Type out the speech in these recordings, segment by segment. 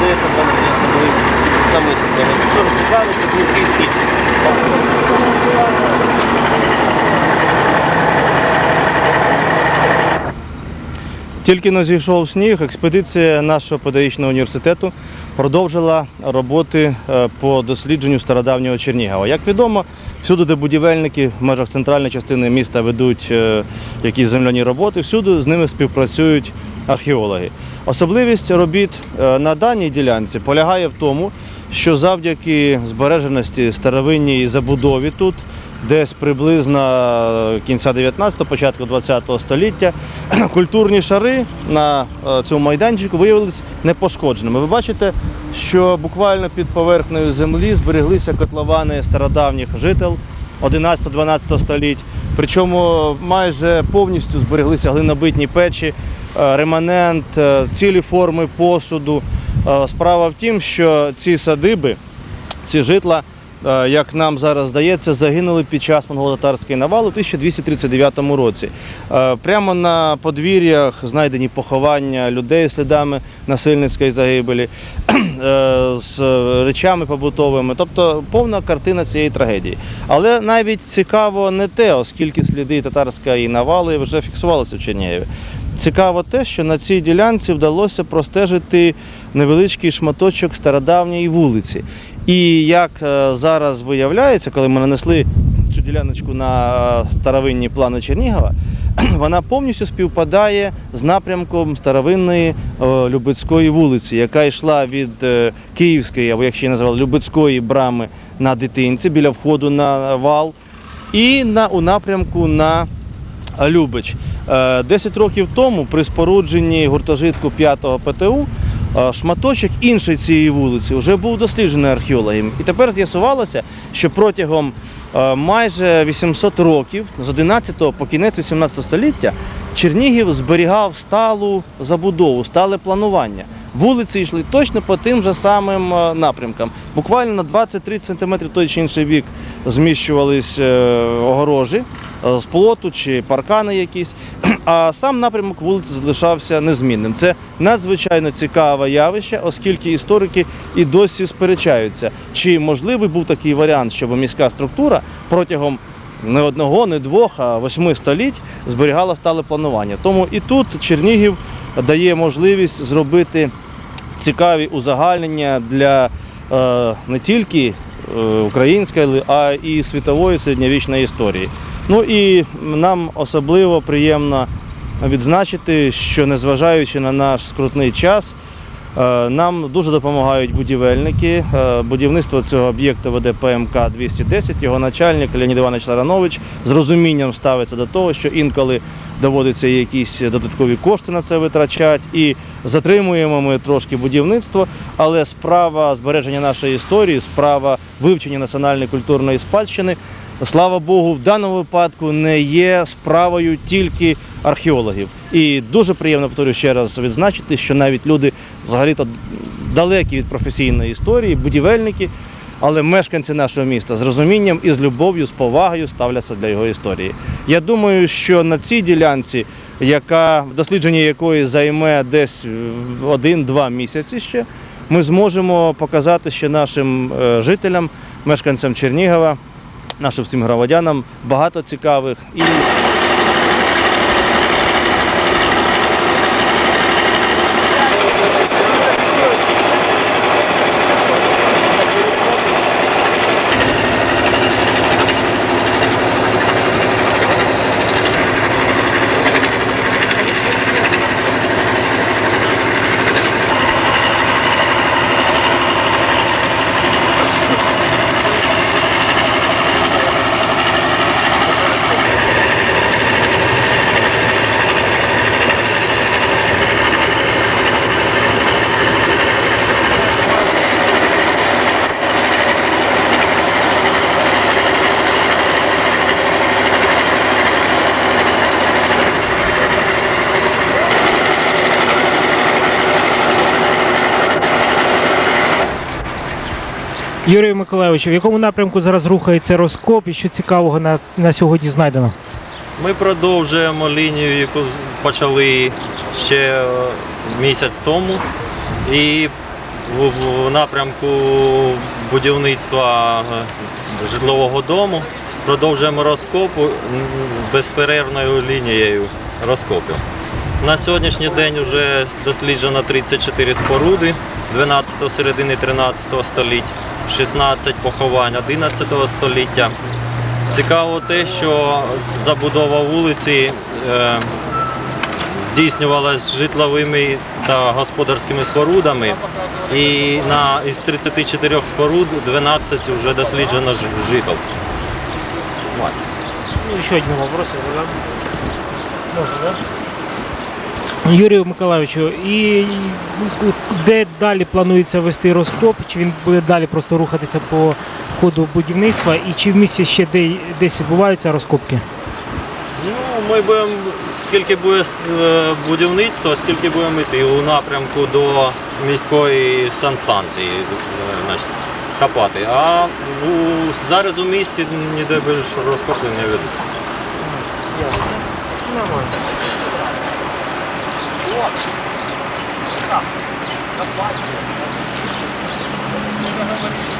здається, там дійсно були намисниками. Дуже цікаво, це близький схід. Тільки не зійшов сніг, експедиція нашого педагогічного університету продовжила роботи е, по дослідженню стародавнього Чернігова. Як відомо, всюди, де будівельники в межах центральної частини міста ведуть е, якісь земляні роботи, всюди з ними співпрацюють археологи. Особливість робіт е, на даній ділянці полягає в тому, що завдяки збереженості старовинній забудові тут десь приблизно кінця 19-го, початку 20-го століття культурні шари на е, цьому майданчику виявилися непошкодженими. Ви бачите, що буквально під поверхнею землі збереглися котловани стародавніх жител 11-12 століть. Причому майже повністю збереглися глинобитні печі, е, реманент, е, цілі форми посуду. Справа в тім, що ці садиби, ці житла, як нам зараз здається, загинули під час монголо-татарської навали у 1239 році. Е, Прямо на подвір'ях знайдені поховання людей слідами насильницької загибелі, е, з речами побутовими, тобто повна картина цієї трагедії. Але навіть цікаво не те, оскільки сліди татарської навали вже фіксувалися в Чернігові. Цікаво те, що на цій ділянці вдалося простежити невеличкий шматочок стародавньої вулиці. І як е, зараз виявляється, коли ми нанесли цю діляночку на е, старовинні плани Чернігова, вона повністю співпадає з напрямком старовинної е, Любецької вулиці, яка йшла від Київської, або як ще її називали, Любецької брами на дитинці біля входу на вал, і на, у напрямку на Любич. 10 років тому при спорудженні гуртожитку 5-го ПТУ шматочок іншої цієї вулиці вже був досліджений археологами. І тепер з'ясувалося, що протягом е, майже 800 років, з 11 по кінець 18 століття, Чернігів зберігав сталу забудову, стале планування. Вулиці йшли точно по тим же самим е, напрямкам. Буквально на 20-30 см той чи інший бік зміщувались е, огорожі е, з плоту чи паркани якісь, а сам напрямок вулиці залишався незмінним. Це надзвичайно цікаве явище, оскільки історики і досі сперечаються, чи можливий був такий варіант, щоб міська структура протягом не одного, не двох, а восьми століть зберігала стале планування. Тому і тут Чернігів дає можливість зробити цікаві узагальнення для е, не тільки е, української, а і світової середньовічної історії. Ну і нам особливо приємно відзначити, що незважаючи на наш скрутний час, нам дуже допомагають будівельники. Е, Будівництво цього об'єкту веде ПМК 210. Його начальник Леонід Іванович Саранович з розумінням ставиться до того, що інколи доводиться якісь додаткові кошти на це витрачати. І затримуємо ми трошки будівництво, але справа збереження нашої історії, справа вивчення національної культурної спадщини. Слава Богу, в даному випадку не є справою тільки археологів. І дуже приємно повторюю ще раз відзначити, що навіть люди взагалі-то далекі від професійної історії, будівельники, але мешканці нашого міста з розумінням і з любов'ю, з повагою ставляться для його історії. Я думаю, що на цій ділянці, яка в дослідженні якої займе десь е, один-два місяці ще, ми зможемо показати ще нашим е, жителям, мешканцям Чернігова, нашим всім громадянам. Багато цікавих і Юрію Миколайовичу, в якому напрямку зараз рухається розкоп і що цікавого на, на сьогодні знайдено? Ми продовжуємо лінію, яку почали ще е, місяць тому. І в, в напрямку будівництва е, житлового дому продовжуємо розкопу безперервною лінією розкопів. На сьогоднішній день вже досліджено 34 споруди 12 середини 13 століття, 16 поховань 11 століття. Цікаво те, що забудова вулиці е, здійснювалась житловими та господарськими спорудами. І на, із 34 споруд 12 вже досліджено ж- Ну, ще один вопрос задам. Можна, да? Юрію Миколайовичу, і де далі планується вести розкоп? Чи він буде далі просто рухатися по ходу будівництва? І чи в місті ще десь відбуваються розкопки? Ну, ми будемо, скільки буде е, будівництва, стільки будемо йти у напрямку до міської санстанції е, значить, копати. А у, зараз у місті ніде більше розкопи не ведуться. Ясно. That's why. That's why.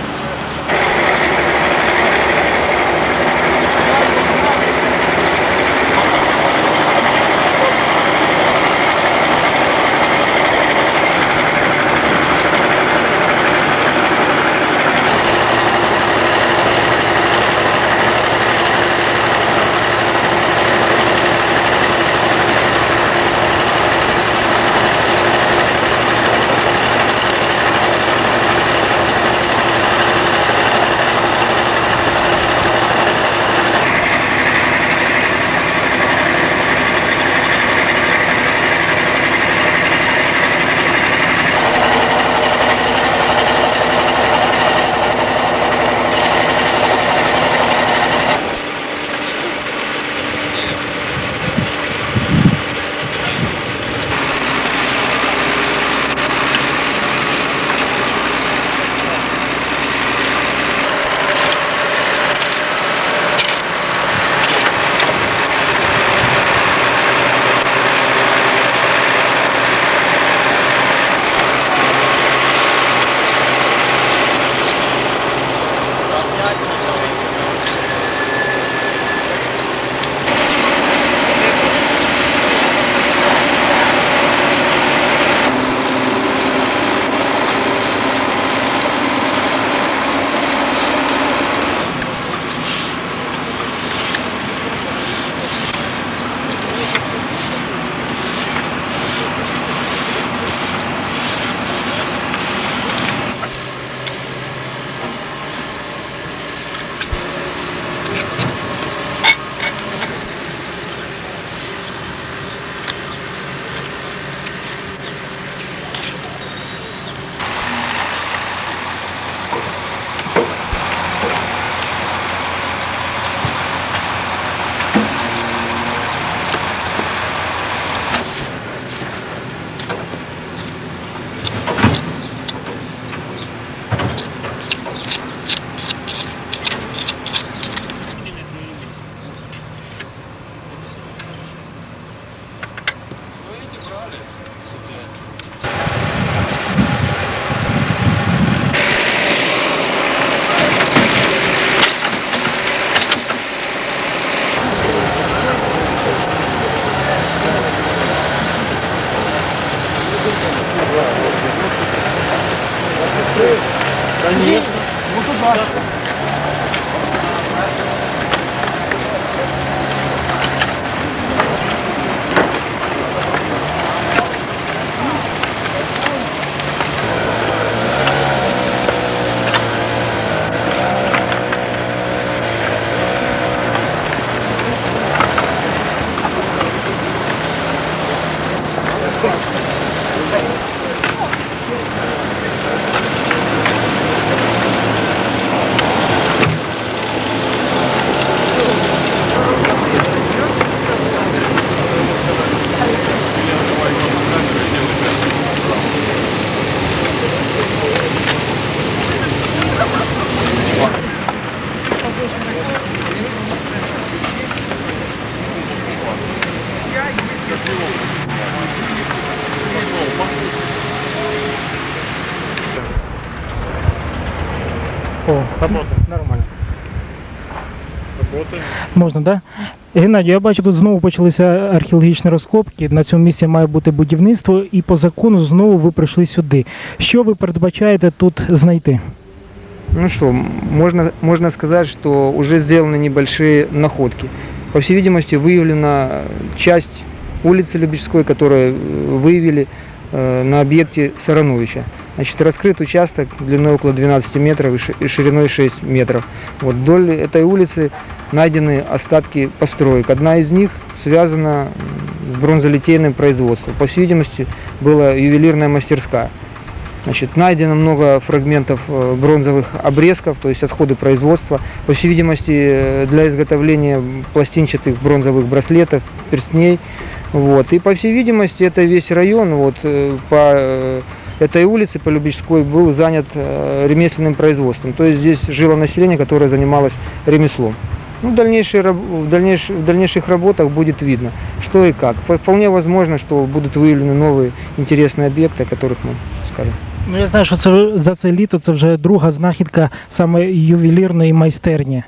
Работаем. Можна, так? Да? Геннадій, я бачу, тут знову почалися археологічні розкопки. На цьому місці має бути будівництво, і по закону знову ви прийшли сюди. Що ви передбачаєте тут знайти? Ну что, м, можно, можно сказать, что уже сделаны небольшие находки. По всей видимости, выявлена часть улицы Любежской, которую э, выявили э, на объекте Сарановича. Значит, раскрыт участок длиной около 12 метров и ши- и шириной 6 метров. Вот вдоль этой улицы найдены остатки построек. Одна из них связана с бронзолитейным производством. По всей видимости, была ювелирная мастерская. Значит, найдено много фрагментов э, бронзовых обрезков, то есть отходы производства. По всей видимости, э, для изготовления пластинчатых бронзовых браслетов, перстней. Вот. И по всей видимости, это весь район вот, э, по этой улице, по Любечской, был занят ремесленным производством. То есть здесь жило население, которое занималось ремеслом. Ну, в, дальнейшей раб- в, дальнейш- в дальнейших работах будет видно, что и как. По- Вполне возможно, что будут выявлены новые интересные объекты, о которых мы скажем. Ну я знаю, що це за це літо це вже друга знахідка саме ювелірної майстерні.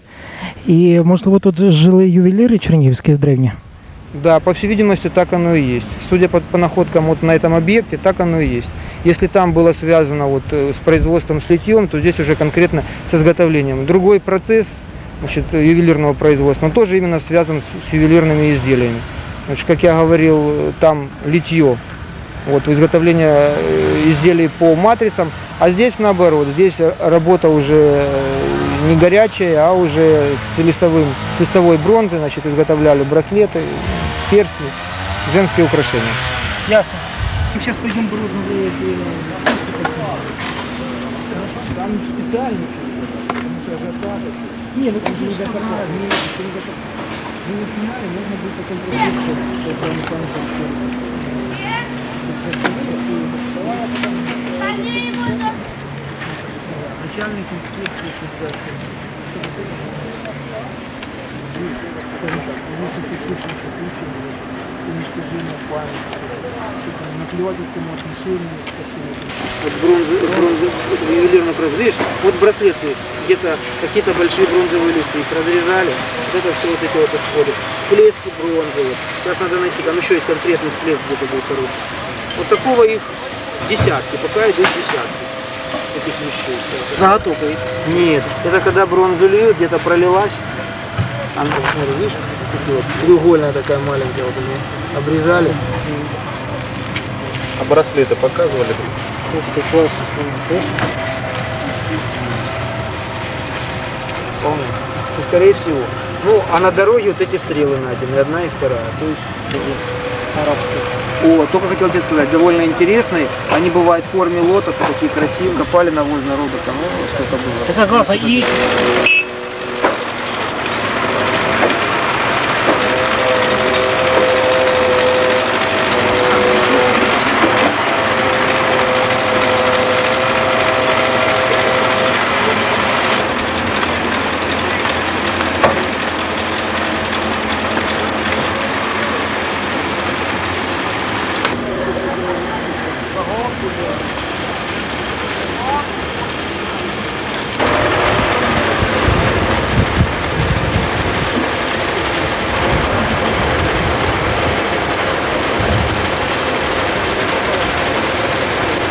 І можливо тут жили ювеліри чернігівські древні. Да, по всей видимости, так оно и есть. Судя по, по находкам вот на этом объекте, так оно и есть. Если там было связано вот э, с производством, с литьем, то здесь уже конкретно с изготовлением. Другой процесс значит, ювелирного производства, он тоже именно связан с, с ювелирными изделиями. Значит, как я говорил, там литье, вот, изготовление э, изделий по матрицам, а здесь наоборот, здесь работа уже э, не горячая, а уже с, листовым, с листовой бронзой, значит, изготовляли браслеты, перстни, женские украшения. Ясно. Сейчас пойдем бронзовые. Там специально Ні, ну там же не Мы не снимали, можно будет потом Начальник инспекции уничтожение памяти, наплевательскому отношению ко всему этому. Вот бронзы, ювелирный производство. Видишь, вот браслеты, где-то какие-то большие бронзовые листы, их разрезали, вот это все вот эти вот отходы. Всплески бронзы, вот. Сейчас надо найти, там еще есть конкретный всплеск где-то будет хороший. Вот такого их десятки, пока идут десятки этих вещей. Заготовка их? Нет, это когда бронзу льют, где-то пролилась, она, видишь, вот, треугольная такая маленькая, вот они обрезали. А браслеты показывали? Вполне. Ну, скорее всего. Ну, а на дороге вот эти стрелы найдены, одна и вторая. То есть арабские. О, только хотел тебе сказать, довольно интересные. Они бывают в форме лотоса, такие красивые. Копали навозно робота. Ну, что-то было. Така класна. І